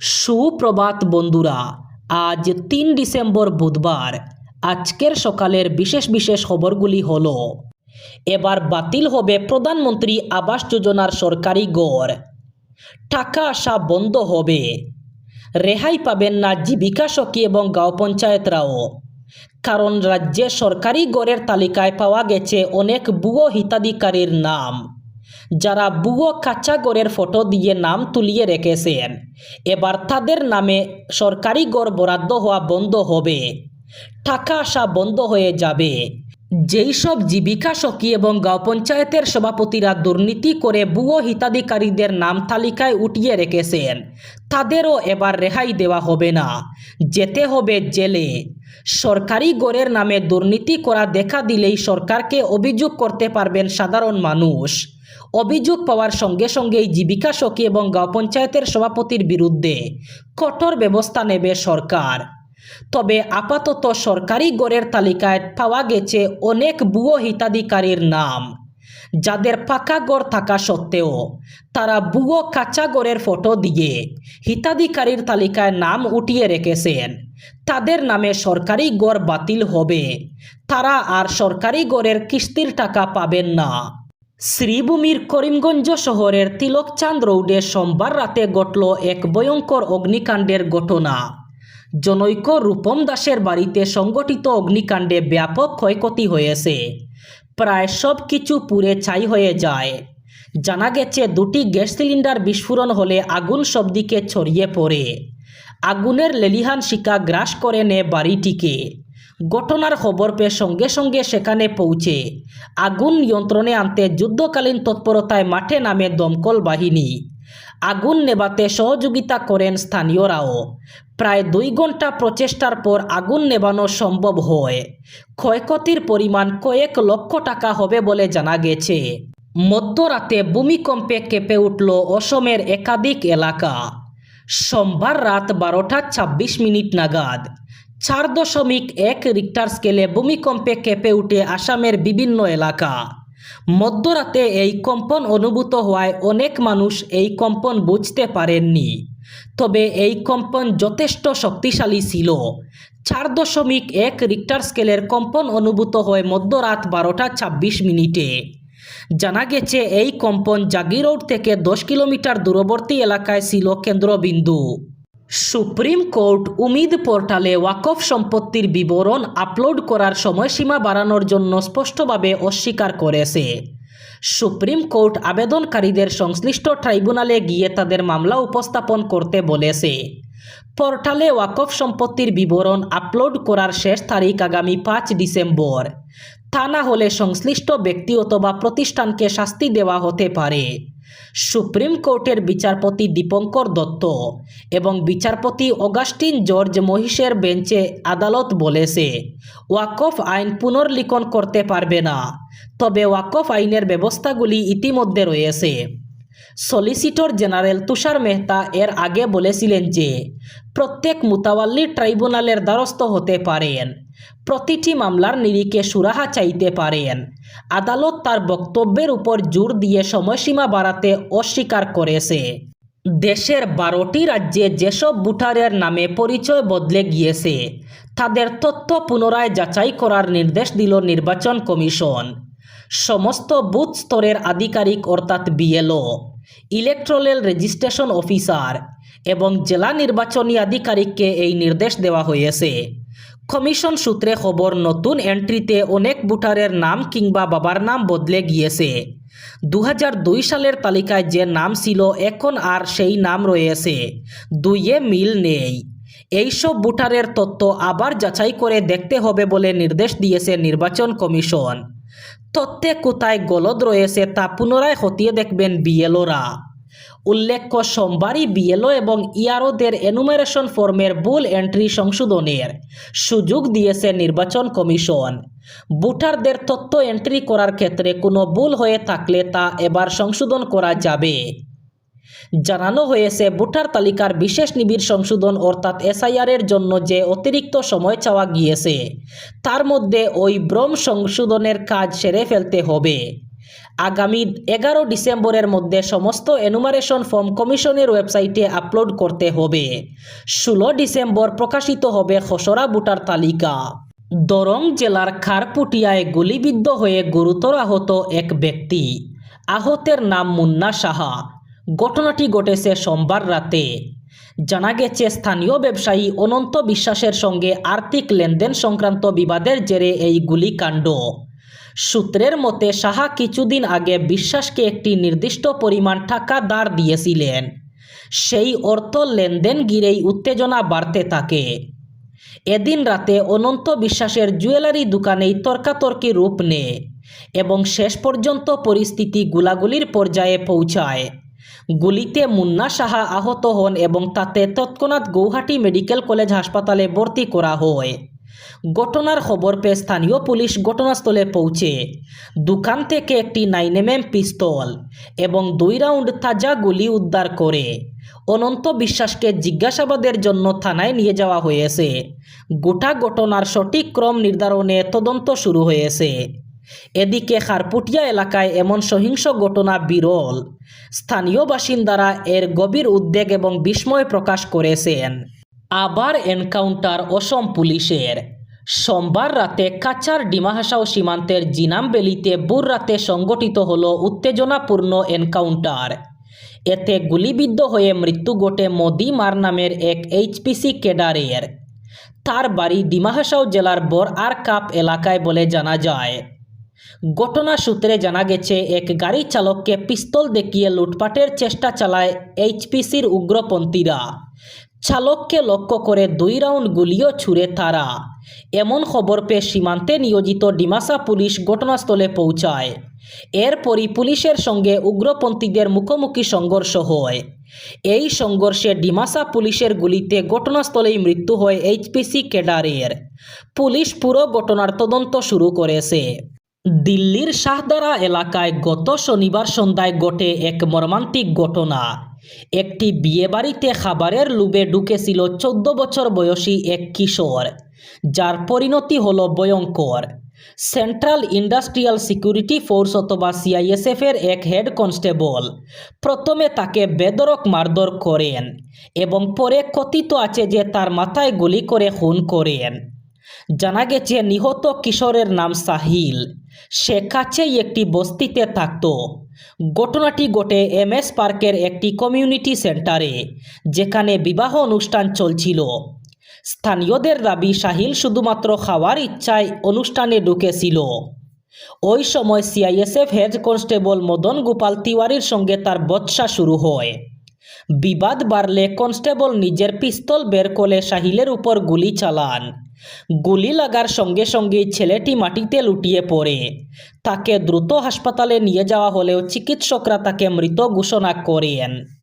সুপ্রভাত বন্ধুরা, আজ তিন ডিসেম্বর বুধবার। আজকের সকালের বিশেষ বিশেষ খবরগুলি হল, এবার বাতিল হবে প্রধানমন্ত্রী আবাস যোজনার সরকারি গড়। টাকা আসা বন্ধ হবে। রেহাই পাবেন না জীবিকা সখী এবং গাঁও পঞ্চায়েতরাও। কারণ রাজ্যে সরকারি গড়ের তালিকায় পাওয়া গেছে অনেক ভুয়ো হিতাধিকারীর নাম। যারা বুয়ো কাঁচা গড়ের ফটো দিয়ে নাম তুলিয়ে রেখেছেন। এবার তাদের নামে সরকারি গড় বরাদ্দ হওয়া বন্ধ হবে। টাকা আসা বন্ধ হয়ে যাবে। যেই সব জীবিকা সখী এবং গাঁও পঞ্চায়েতের সভাপতিরা দুর্নীতি করে বুয়ো হিতাধিকারীদের নাম তালিকায় উঠিয়ে রেখেছেন, তাদেরও এবার রেহাই দেওয়া হবে না। যেতে হবে জেলে। সরকারি গড়ের নামে দুর্নীতি করা দেখা দিলেই সরকারকে অভিযোগ করতে পারবেন সাধারণ মানুষ। অভিযোগ পাওয়ার সঙ্গে সঙ্গেই জীবিকা সখী এবং গাঁও পঞ্চায়েতের সভাপতির বিরুদ্ধে কঠোর ব্যবস্থা নেবে সরকার। তবে আপাতত সরকারি গড়ের তালিকায় পাওয়া গেছে অনেক ভুয়ো হিতাধিকারীর নাম। যাদের পাকা গড় থাকা সত্ত্বেও তারা ভুয়ো কাঁচা গড়ের ফটো দিয়ে হিতাধিকারীর তালিকায় নাম উঠিয়ে রেখেছেন। তাদের নামে সরকারি গড় বাতিল হবে। তারা আর সরকারি গড়ের কিস্তির টাকা পাবেন না। শ্রীভূমির করিমগঞ্জ শহরের তিলকচাঁদ রোডে সোমবার রাতে ঘটল এক ভয়ঙ্কর অগ্নিকাণ্ডের ঘটনা। জনৈক রূপম দাসের বাড়িতে সংগঠিত অগ্নিকাণ্ডে ব্যাপক ক্ষয়ক্ষতি হয়েছে। প্রায় সব কিছু পুড়ে ছাই হয়ে যায়। জানা গেছে, দুটি গ্যাস সিলিন্ডার বিস্ফোরণ হলে আগুন সব দিকে ছড়িয়ে পড়ে। আগুনের লেলিহান শিকা গ্রাস করে নেয় বাড়িটিকে। ঘটনার খবর পেয়ে সঙ্গে সঙ্গে সেখানে পৌঁছে। আগুন নিয়ন্ত্রণে আনতে যুদ্ধকালীন তৎপরতায় মাঠে নামে দমকল বাহিনী। আগুন নেভাতে সহযোগিতা করেন স্থানীয়রাও। প্রায় দুই ঘণ্টা প্রচেষ্টার পর আগুন নেভানো সম্ভব হয়। ক্ষয়ক্ষতির পরিমাণ কয়েক লক্ষ টাকা হবে বলে জানা গেছে। মধ্যরাতে ভূমিকম্পে কেঁপে উঠল অসমের একাধিক এলাকা। সোমবার রাত বারোটা ছাব্বিশ মিনিট নাগাদ চার দশমিক এক রিক্টার স্কেলে ভূমিকম্পে কেঁপে উঠে আসামের বিভিন্ন এলাকা। মধ্যরাতে এই কম্পন অনুভূত হওয়ায় অনেক মানুষ এই কম্পন বুঝতে পারেননি। তবে এই কম্পন যথেষ্ট শক্তিশালী ছিল। চার দশমিক এক রিক্টার স্কেলের কম্পন অনুভূত হয় মধ্যরাত বারোটা ছাব্বিশ মিনিটে। জানা গেছে, এই কম্পন জাগিরোড থেকে দশ কিলোমিটার দূরবর্তী এলাকায় ছিল কেন্দ্রবিন্দু। সুপ্রিম কোর্ট উমিদ পোর্টালে ওয়াকফ সম্পত্তির বিবরণ আপলোড করার সময়সীমা বাড়ানোর জন্য স্পষ্টভাবে অস্বীকার করেছে। সুপ্রিম কোর্ট আবেদনকারীদের সংশ্লিষ্ট ট্রাইব্যুনালে গিয়ে তাদের মামলা উপস্থাপন করতে বলেছে। পোর্টালে ওয়াকফ সম্পত্তির বিবরণ আপলোড করার শেষ তারিখ আগামী পাঁচ ডিসেম্বর। তা না হলে সংশ্লিষ্ট ব্যক্তি অথবা প্রতিষ্ঠানকে শাস্তি দেওয়া হতে পারে। সুপ্রিম কোর্টের বিচারপতি দীপঙ্কর দত্ত এবং বিচারপতি অগাস্টিন জর্জ মহিষের বেঞ্চে আদালত বলেছে, ওয়াকফ আইন পুনর্লিখন করতে পারবে না, তবে ওয়াকফ আইনের ব্যবস্থাগুলি ইতিমধ্যে রয়েছে। সলিসিটর জেনারেল তুষার মেহতা এর আগে বলেছিলেন যে, প্রত্যেক মুতাওয়াল্লি ট্রাইব্যুনালের দ্বারস্থ হতে পারেন, প্রতিটি মামলার নিরিখে সুরাহা চাইতে পারেন আদালত তার বক্তব্যের উপর জোর দিয়ে সময়সীমা বাড়াতে অস্বীকার করেছে। দেশের বারোটি রাজ্যে যেসব ভোটারের নামে পরিচয় বদলে গিয়েছে, তাদের তথ্য পুনরায় যাচাই করার নির্দেশ দিল নির্বাচন কমিশন। সমস্ত বুথ স্তরের আধিকারিক অর্থাৎ বিএলও ইলেকট্রাল রেজিস্ট্রেশন অফিসার এবং জেলা নির্বাচনী আধিকারিককে এই নির্দেশ দেওয়া হয়েছে। কমিশন সূত্রে খবর, নতুন এন্ট্রিতে অনেক ভোটারের নাম কিংবা বাবার নাম বদলে গিয়েছে। দু দুই সালের তালিকায় যে নাম ছিল, এখন আর সেই নাম রয়েছে। দুইয়ে মিল নেই। এইসব ভোটারের তথ্য আবার যাচাই করে দেখতে হবে বলে নির্দেশ দিয়েছে নির্বাচন কমিশন। তথ্যে কোথায় গলদ রয়েছে তা পুনরায় খতিয়ে দেখবেন বিএলওরা। উল্লেখ্য, সোমবারই বিএলও এবং ইয়ারোদের এনুমারেশন ফর্মের ভুল এন্ট্রি সংশোধনের সুযোগ দিয়েছে নির্বাচন কমিশন। ভোটারদের তথ্য এন্ট্রি করার ক্ষেত্রে কোনো ভুল হয়ে থাকলে তা এবার সংশোধন করা যাবে। জানানো হয়েছে, ভোটার তালিকার বিশেষ নিবিড় সংশোধন অর্থাৎ এসআইআরের জন্য যে অতিরিক্ত সময় চাওয়া গিয়েছে, তার মধ্যে ওই ভ্রম সংশোধনের কাজ সেরে ফেলতে হবে। আগামী এগারো ডিসেম্বরের মধ্যে সমস্ত এনুমারেশন ফর্ম কমিশনের ওয়েবসাইটে আপলোড করতে হবে। ষোলো ডিসেম্বর প্রকাশিত হবে খসড়া ভোটার তালিকা। দরং জেলার খারপুটিয়ায় গুলিবিদ্ধ হয়ে গুরুতর আহত এক ব্যক্তি। আহতের নাম মুন্না সাহা। ঘটনাটি ঘটেছে সোমবার রাতে। জানা গেছে, স্থানীয় ব্যবসায়ী অনন্ত বিশ্বাসের সঙ্গে আর্থিক লেনদেন সংক্রান্ত বিবাদের জেরে এই গুলিকাণ্ড। সূত্রের মতে, সাহা কিছুদিন আগে বিশ্বাসকে একটি নির্দিষ্ট পরিমাণ টাকা দাঁড় দিয়েছিলেন। সেই অর্থ লেনদেন গিরেই উত্তেজনা বাড়তে থাকে। এদিন রাতে অনন্ত বিশ্বাসের জুয়েলারি দোকানেই তর্কাতর্কি রূপ নেয় এবং শেষ পর্যন্ত পরিস্থিতি গুলাগুলির পর্যায়ে পৌঁছায়। গুলিতে মুন্না সাহা আহত হন এবং তাতে তৎক্ষণাৎ গৌহাটি মেডিকেল কলেজ হাসপাতালে ভর্তি করা হয়। ঘটনার খবর পেয়ে স্থানীয় পুলিশ ঘটনাস্থলে পৌঁছে। দোকান থেকে একটি নাইন এম পিস্তল এবং দুই রাউন্ড তাজা গুলি উদ্ধার করে। অনন্ত বিশ্বাসকে জিজ্ঞাসাবাদের জন্য থানায় নিয়ে যাওয়া হয়েছে। গোটা ঘটনার সঠিক ক্রম নির্ধারণে তদন্ত শুরু হয়েছে। এদিকে খারপুটিয়া এলাকায় এমন সহিংস ঘটনা বিরল। স্থানীয় বাসিন্দারা এর গভীর উদ্বেগ এবং বিস্ময় প্রকাশ করেছেন। আবার এনকাউন্টার অসম পুলিশের। সোমবার রাতে কাচার ডিমাহাসাও সীমান্তের জিনামবেলিতে বুর রাতে সংগঠিত হল উত্তেজনাপূর্ণ এনকাউন্টার। এতে গুলিবিদ্ধ হয়ে মৃত্যু ঘটে মোদি মার নামের এক এইচপিসি ক্যাডারের তার বাড়ি ডিমাহাসাও জেলার বর আর কাপ এলাকায় বলে জানা যায়। ঘটনা সূত্রে জানা গেছে, এক গাড়ি চালককে পিস্তল দেখিয়ে লুটপাটের চেষ্টা চালায় এইচপিসির উগ্রপন্থীরা। চালককে লক্ষ্য করে দুই রাউন্ড গুলিও ছুড়ে তারা। এমন খবর পেয়ে সীমান্তে নিয়োজিত ডিমাসা পুলিশ ঘটনাস্থলে পৌঁছায়। এরপরই পুলিশের সঙ্গে উগ্রপন্থীদের মুখোমুখি সংঘর্ষ হয়। এই সংঘর্ষে ডিমাসা পুলিশের গুলিতে ঘটনাস্থলেই মৃত্যু হয় এইচপিসি ক্যাডারের। পুলিশ পুরো ঘটনার তদন্ত শুরু করেছে। দিল্লির শাহদারা এলাকায় গত শনিবার সন্ধ্যায় ঘটে এক মর্মান্তিক ঘটনা। একটি বিয়েবাড়িতে খাবারের লুবে ঢুকেছিল চোদ্দ বছর বয়সী এক কিশোর, যার পরিণতি হল ভয়ঙ্কর। সেন্ট্রাল ইন্ডাস্ট্রিয়াল সিকিউরিটি ফোর্স অথবা সিআইএসএফের এক হেড কনস্টেবল প্রথমে তাকে বেদরক মারধর করেন এবং পরে কথিত আছে যে তার মাথায় গুলি করে খুন করেন। জানা গেছে নিহত কিশোরের নাম সাহিল। সে কাছেই একটি বস্তিতে থাকত। ঘটনাটি ঘটে এম এস পার্কের একটি কমিউনিটি সেন্টারে, যেখানে বিবাহ অনুষ্ঠান চলছিল। স্থানীয়দের দাবি সাহিল শুধুমাত্র খাওয়ার ইচ্ছায় অনুষ্ঠানে ঢুকেছিল। ওই সময় CISF head constable Madan Gopal তিওয়ারির সঙ্গে তার বৎসা শুরু হয়। বিবাদ বাড়লে কনস্টেবল নিজের পিস্তল বের করে সাহিলের উপর গুলি চালান। গুলি লাগার সঙ্গে সঙ্গে ছেলেটি মাটিতে লুটিয়ে পড়ে। তাকে দ্রুত হাসপাতালে নিয়ে যাওয়া হলেও চিকিৎসকরা তাকে মৃত ঘোষণা করেন।